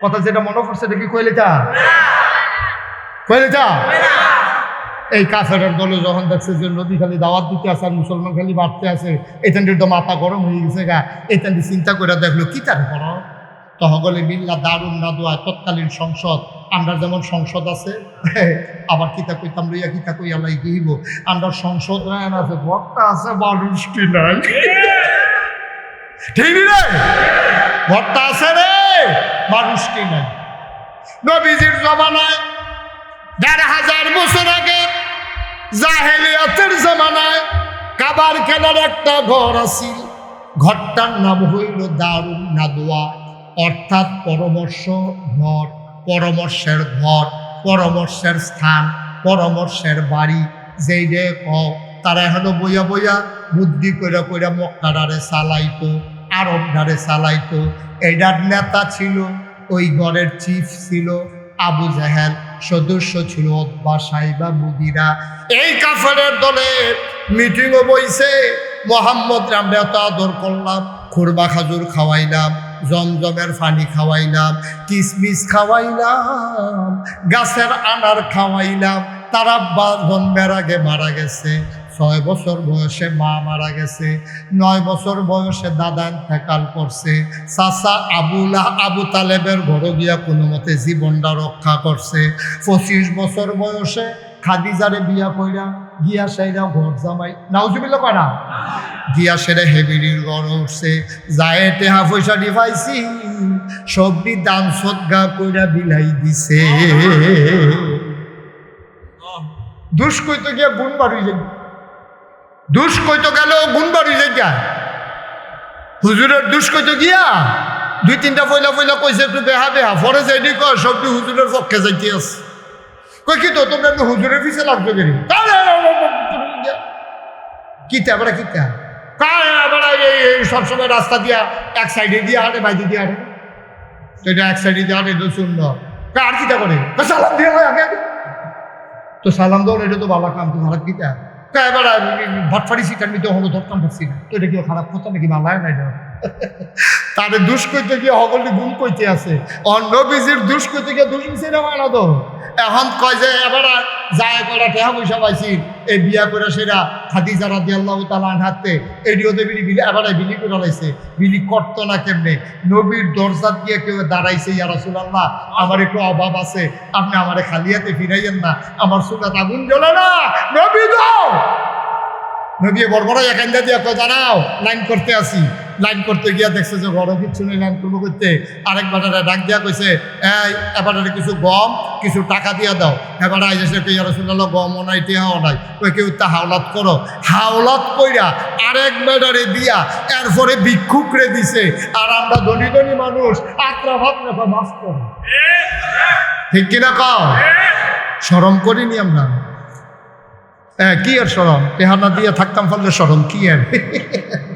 কথা যেটা মনে পড়ছে, এটা কি কইলে চা কইলে চা এই কাফেরের দলে যখন দেখছে যে নদী খালি দাওয়াত দিতে আছে আর মুসলমান খালি বাড়তে আছে এখানটির তো মাথা গরম হয়ে গেছে গা। এখানটি চিন্তা করে দেখল, কি তার করো? তহগলে বিল্লা দারুণ না দোয়া তৎকালীন সংসদ। আমরা যেমন সংসদ আছে, আবার কিতা কইতাম লইয়া, কিতা কইয়া লাই গিব আমরা সংসদ রায়ন আছে ভক্তা আছে মানুষটি নাই। ঠিক রে? ভক্তা আছে রে? মানুষটি নাই। নবীজির জমানায় দেড় হাজার বছর আগে জাহেলিয়াতের জমানায় কাবার খেলার একটা ঘর আছিল। ঘরটার নাম হইল দারুণ নাদোয়া অর্থাৎ পরামর্শ ঘর, পরামর্শের ঘর, পরামর্শের স্থান, পরামর্শের বাড়ি, যেই ক, তারা এখনও বইয়া বইয়া বুদ্ধি কইরা কইরা মক্কাডারে চালাইতো। আরব ডারে চালাইতো। এইটার নেতা ছিল, ওই ঘরের চিফ ছিল, আবু জাহেল সদস্য ছিল অব্বা সাইবা মুদিরা। এই কাফারের দলে মিটিংও বইছে, মোহাম্মদ আমরা এত আদর করলাম খুরবা খাজুর খাওয়াইলাম, জমজমের পানি খাওয়াইলাম, কিসমিস খাওয়াইলাম, গাছের আনার খাওয়াইলাম তারা বা জন্মের আগে মারা গেছে। ছয় বছর বয়সে মা মারা গেছে। নয় বছর বয়সে দাদা ইন্তেকাল করছে। চাচা আবুলা আবু তালেবের ঘরে গিয়া কোনো মতে জীবনটা রক্ষা করছে। পঁচিশ বছর বয়সে খাদিজারে বিয়া কইরা গিয়া সেইরা ঘর জামাই নাউজুবিল্লা করা গিয়া সেরে হেবিরির ঘর উঠছে। যায় টেহা পয়সা দি পাইছি সবটি দান সদ্গা কইরা বিলাই দিছে। দুষ কইতে গিয়া গুণ বাড়ি যাই দুষ কইতে গেল গুণ বাড়ি যাই হুজুরের দুষ কইতে গিয়া দুই তিনটা পয়লা পয়লা কইছে একটু বেহা বেহা ফরে যাইনি কয় সবটি হুজুরের পক্ষে যাইতে আছে কই কি তো তোমরা একটু হুজুরের পিছে লাগবে কেন কিতা আবার কিতা আবার এই সবসময় রাস্তা দিয়া এক সাইডে দিয়ে হাঁটে বাইরে দিয়ে হাঁটে তো এটা এক সাইডে দিয়ে হাঁটে তো শূন্য আর কিতা করে সালাম দিয়ে হয় আগে। তো সালাম দেওয়ার এটা তো ভালো কাম, তো কিতা? তা এবার ভাটফাড়ি সিটার নিতে হলো, ধরতাম পারছি না। তো এটা কি খারাপ কথা নাকি? ভালো না এটা তারে দুষ কইতে গিয়ে হগলি গুণ কইতে আছে। অন্য বিজির দুষ কইতে গিয়ে দুষ মিশে না তো। এখন কয় যে এবার যায় করা টেহা পয়সা পাইছি। এই বিয়া করে সেরা খাদি যারা দিয়ে আল্লাহ তালা হাতে এডিও দেবী বিলি এবার বিলি করে লাইছে। বিলি করতো না কেমনে? নবীর দরজা দিয়ে কেউ দাঁড়াইছে, ইয়া রাসূলুল্লাহ, আমার একটু অভাব আছে, আপনি আমারে খালিয়াতে ফিরাইয়েন না। আমার সুগাত আগুন জ্বলে না। নবী দাও নবী বড় একান্দা দিয়া দাঁড়াও, লাইন করতে আসি। লাইন করতে গিয়া দেখছে যে বড় কিচ্ছু নেই লাইন করব করতে আরেক বাটারে ডাক দিয়া কইছে, এই এবারে কিছু গম, কিছু টাকা দিয়া দাও। এবারে আইসে কই রসুল্লাহ গমও নাই, টেহাও নাই। কই কেউ তা হাওলাত করো? হাওলাত কইরা আরেক বেডারে দিয়া এরপরে ভিক্ষুকরে দিছে। আর আমরা ধনী ধনী মানুষ, আত্রা রেখা মাছ করো। ঠিক কিনা কও? সরম করিনি আমরা। হ্যাঁ কি আর সরম টেহানা দিয়ে থাকতাম ফলে সরম কি আর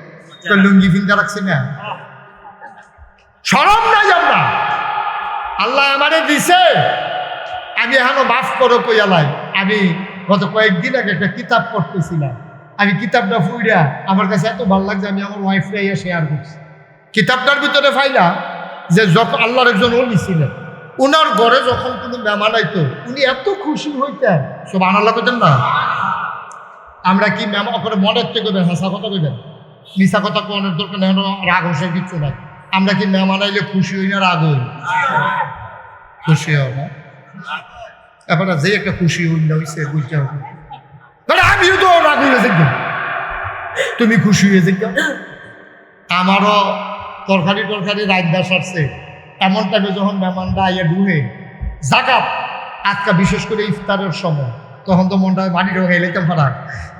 তো লুঙ্গি ফিন্দা রাখছি না। সরম নাই আমরা। আল্লাহ আমারে দিছে, আমি এখনও মাফ করো কইয়ালাই আমি গত কয়েকদিন আগে একটা কিতাব পড়তেছিলাম। আমি কিতাবটা ফুইরা আমার কাছে এত ভালো লাগছে, আমি আমার ওয়াইফরে ইয়ে শেয়ার করছি। কিতাবটার ভিতরে ফাইলা যে যখন আল্লাহর একজন অলি ছিলেন, উনার ঘরে যখন কোনো মেহমান আইতো, উনি এত খুশি হইতেন। সব আনাল্লা করতেন না? আমরা কি ম্যাম ওপরে মনের থেকে হাসা কথা কইবেন মিশা কথা কোনের দরকার নেই রাগ হোসে কিচ্ছু নাই। আমরা কি মেহমান আইলে খুশি হই না রাগ হই? খুশি হও না। এবার যে একটা খুশি হই না হইছে, বুঝতে হবে। তাহলে আমিও তো রাগ হয়ে দেখবেন তুমি খুশি হয়ে দেখবেন আমারও তরকারি টরকারি রাজদা সারছে এমন টাইমে যখন মেহমানরা আইয়া ঢুহে জাকাত আজকা বিশেষ করে ইফতারের সময়। তখন তো মনটা মাটি ঢোকে এলাইতাম ফারা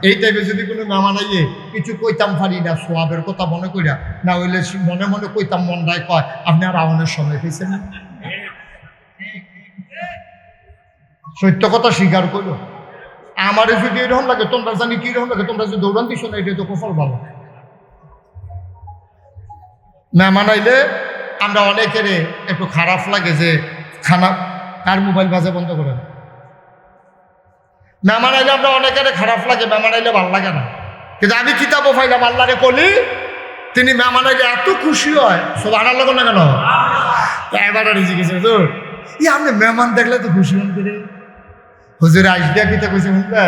এই টাইমে যদি কোনো মেহমান আইয়ে কিছু কইতাম পারি না, সোয়াবের কথা মনে কইরা, না হইলে মনে মনে কইতাম মনটায় কয়, আপনি আর আওয়ানের সময় পেয়েছেন না? সত্য কথা স্বীকার করো আমারে যদি এরকম লাগে, তোমরা জানি কি রকম লাগে, তোমরা যদি দৌড়ান দিছো না এটা তো কফল ভালো। মেহমান আইলে আমরা অনেকের একটু খারাপ লাগে যে, খানা, কার মোবাইল বাজে বন্ধ করেন? মেহমান আইলে আমরা অনেকের খারাপ লাগে মেহমান আইলে ভালো লাগে না। কিন্তু আমি কিতাবও পাইলাম, আল্লাহরে কলি তিনি মেহমান আইলে এত খুশি হয় সব আনার লাগে না কেন? এবার জিজ্ঞেস হুজুর। ই আপনি মেহমান দেখলে তো খুশি হন করে। হুজুর আইস দিয়া কিতা কইছে শুনতে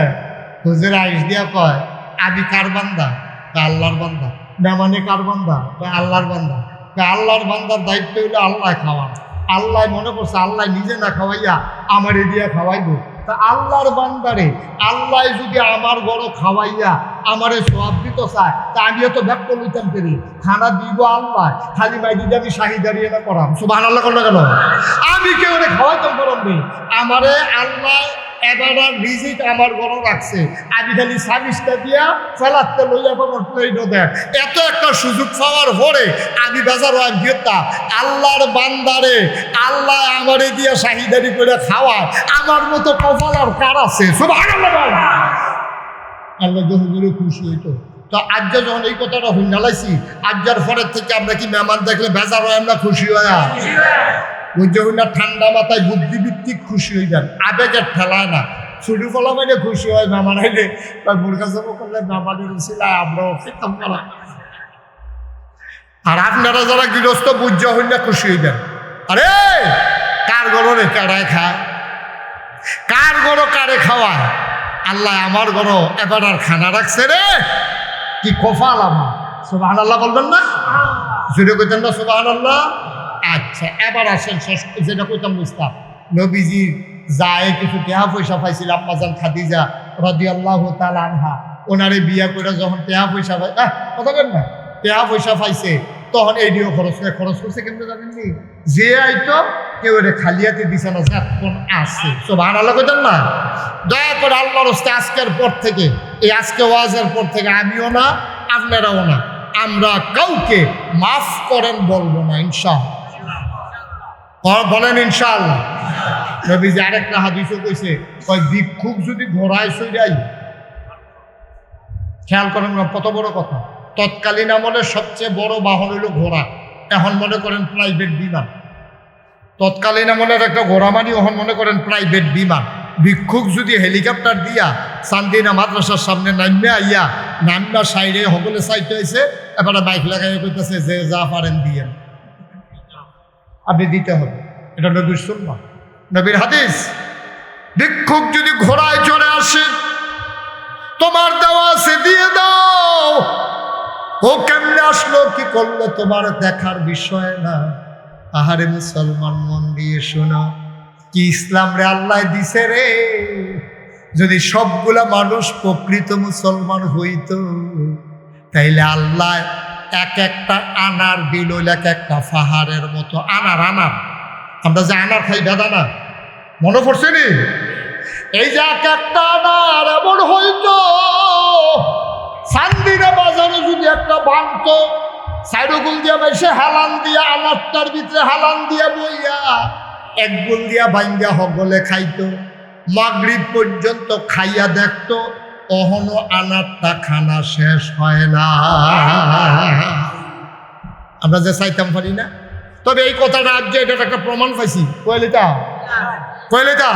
হুজুর আইস দিয়া কয়, আমি কার বান্দা? তা আল্লাহর বান্দা। মেহমানে কার বান্দা? তা আল্লাহর বান্দা। তা আল্লাহর বান্দার দায়িত্ব হইল আল্লাহ খাওয়ান আল্লাহ মনে করছে, আল্লাহ নিজে না খাওয়াইয়া আমার দিয়া খাওয়াইবো। তা আল্লাহর বান্দারে, আল্লাহ যদি আমার বড় খাওয়াইয়া আমারে সব দিত চায় তা আমিও তো ব্যক্ত লইতাম পেরি। খানা দিব আল্লাহ, খালি মাই দিদি আমি শাহি দাঁড়িয়ে না করাম। সুবাহ আল্লাহ করল কেন? আমি কেউ খাওয়াইতাম করম নেই আমারে আল্লাহ এবার রিজিট আমার গরম রাখছে আমি খালি সার্ভিসটা দিয়া ফেলাতে লইয়া পাবো ট্রেন দেয়। এত একটা সুযোগ পাওয়ার পরে আমি বেজার হয় গেতা আল্লাহর বান্দারে, আল্লাহ আমারে দিয়া শাহিদারি করে খাওয়ায়। আমার মতো কপাল আর কার আছে? আল্লাহ যখন খুশি হইতো। তো আজ যখন এই কথাটা হুঙ্গালাইছি আজ্জার পরের থেকে আমরা কি মেহমান দেখলে বেজার হয় আমরা খুশি হয়? বুঝতে না ঠান্ডা মাথায় বুদ্ধিভিত্তিক খুশি যান। আবেগের ঠেলায় না। ছুটি ফলা মানে খুশি হয় মেহমান আইলে মুরগা জব করলে মেহমানের উচিলায় আমরাও খেতাম করা আর আপনারা যারা গৃহস্থ বুঝ হইন না খুশি যান। আরে, কার গরো কারায় খায় কার গরো কারে খাওয়ায়? আল্লাহ আমার গরো এবার আর খানা রাখছে রে। কি কফাল আমার। সুবাহ আল্লাহ বলবেন না? জুড়ে কইতেন না সুবাহ আল্লাহ আচ্ছা এবার আসেন শেষ যেটা কইতাম বুঝতাম। নবীজি যায়, কিছু টেহা পয়সা পাইছিল, আম্মাজান খাদিজা রদি আল্লাহ আনহা। ওনারে বিয়া করে যখন টেহা পয়সা পাই আহ, কথা বলেন না? টেহা পয়সা পাইছে, তখন এইডিও খরচ করে, খরচ করছে কেমন জানেননি যে আইতো, কেউ রে খালিয়াতে দিছে না যে কোন আসছে সব আনাল্লাহ কইতেন না? দয়া করে আল্লাহর হস্তে আজকের পর থেকে, এই আজকে ওয়াজের পর থেকে আমিও না, আপনারাও না। আমরা কাউকে মাফ করেন বলব না, ইনশাআল্লাহ। বলেন ইনশাআল্লাহ। নবীজি আরেকটা হাদিসও কইছে, কয় ভিক্ষুক যদি ঘোড়ায় সইরাই খেয়াল করেন না, কত বড় কথা। তৎকালীন আমলে সবচেয়ে বড় বাহন হইল ঘোড়া। এখন মনে করেন প্রাইভেট বিমান। তৎকালীন আমলের একটা ঘোড়া মানি এখন মনে করেন প্রাইভেট বিমান। ভিক্ষুক যদি হেলিকপ্টার দিয়া চান্দিনা মাদ্রাসার সামনে নামবে আইয়া নামবা সাইডে সকলে চাইতে হয়েছে এবারে বাইক লাগাই কইতেছে যে যা পারেন দিয়ে আপনি দিতে হবে। এটা নবীর শুনবা নবীর হাদিস। ভিক্ষুক যদি ঘোড়ায় চড়ে আসে, তোমার দেওয়া সে দিয়ে দাও। ও কেমনে আসলো, কি করল, তোমার দেখার বিষয় না। আহারে মুসলমান মন দিয়ে শোনো, কি ইসলাম রে আল্লাহ দিছে রে। যদি সবগুলা মানুষ প্রকৃত মুসলমান হইতো, তাইলে আল্লাহ এক একটা আনার দিল এক একটা পাহাড়ের মতো। আনার আনার। আমরা যে আনার খাই বেদানা মনে পড়ছে নি? এই যে এক একটা আনার এমন হইতো সান্দিনা বাজারে যদি একটা বানত সাইডগুল দিয়া বেশি হালান দিয়া, আনারটার ভিতরে হালান দিয়া বইয়া, এক গুল দিয়া ভাঙ্গা হগলে খাইতো। মাগরিব পর্যন্ত খাইয়া দেখতো। অহনো আনারটা খানা শেষ হয় না। আমরা যে চাইতাম পারি না। তবে এই কথাটা আজকে যে এটা একটা প্রমাণ পাইছি। কয়লিতা কয়লিতা